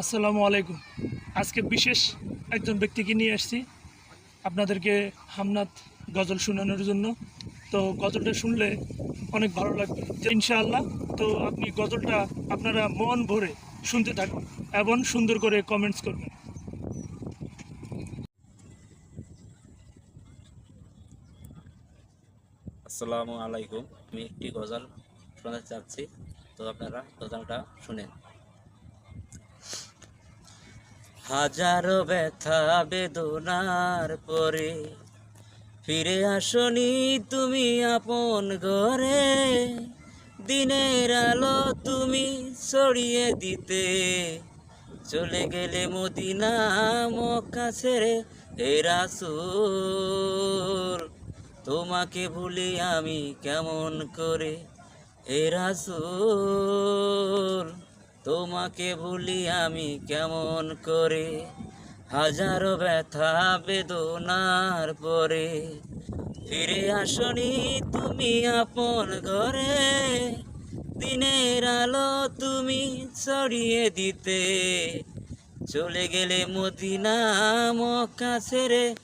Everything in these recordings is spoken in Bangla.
আসসালামু আলাইকুম। আজকে বিশেষ একজন ব্যক্তিকে নিয়ে আসছি। আপনাদেরকে হামনাত গজল শোনানোর জন্য। তো গজলটা শুনলে অনেক ভালো লাগবে। ইনশাআল্লাহ, তো আপনি গজলটা আপনারা মন ভরে শুনতে থাকুন এবং সুন্দর করে কমেন্টস করবেন। আসসালামু আলাইকুম, আমি একটি গজল শোনাতে চাচ্ছি। তো আপনারা গজলটা শুনেন। হাজারো ব্যথা বেদনার পরে ফিরে আসনি তুমি আপন ঘরে। দিনের আলো তুমি ছড়িয়ে দিতে চলে গেলে মদিনা মক্কা ছেড়ে রাসূল। তোমাকে ভুলি আমি কেমন করে? রাসূল। তোমাকে ভুলি আমি কেমন করে? হাজারো ব্যথা, বেদনার পরে ফিরে আসনি তুমি আপন ঘরে। দিনের আলো তুমি ছড়িয়ে দিতে। চলে গেলে মদিনা ছেড়ে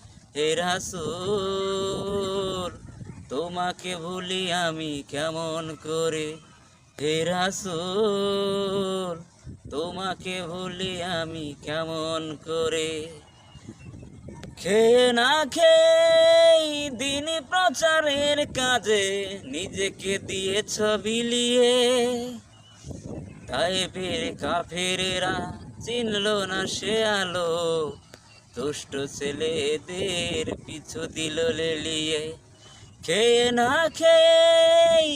রাসূল, তোমাকে ভুলি আমি কেমন করে? হে রাসূল, তোমাকে ভুলি আমি কেমন করে? খেয়ে না খেয়ে দিন প্রচারের কাজে নিজেকে দিয়েছ বিলিয়ে তাই ফের কাফেরেরা চিনল না সে আলো। দুষ্ট ছেলেদের পিছু দিল লেলিয়ে খেয়ে না খেয়ে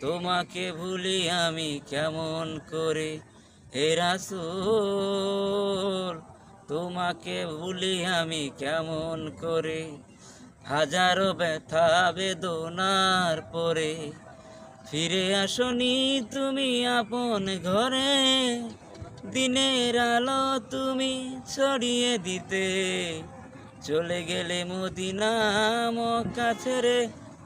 তোমাকে ভুলি আমি কেমন করে? হে রাসূল, তোমাকে ভুলি আমি কেমন করে? হাজারো ব্যথা বেদনার পরে ফিরে আসনি তুমি আপন ঘরে। দিনের আলো তুমি ছড়িয়ে দিতে। চলে গেলে মদিনা মক্কা ছেড়ে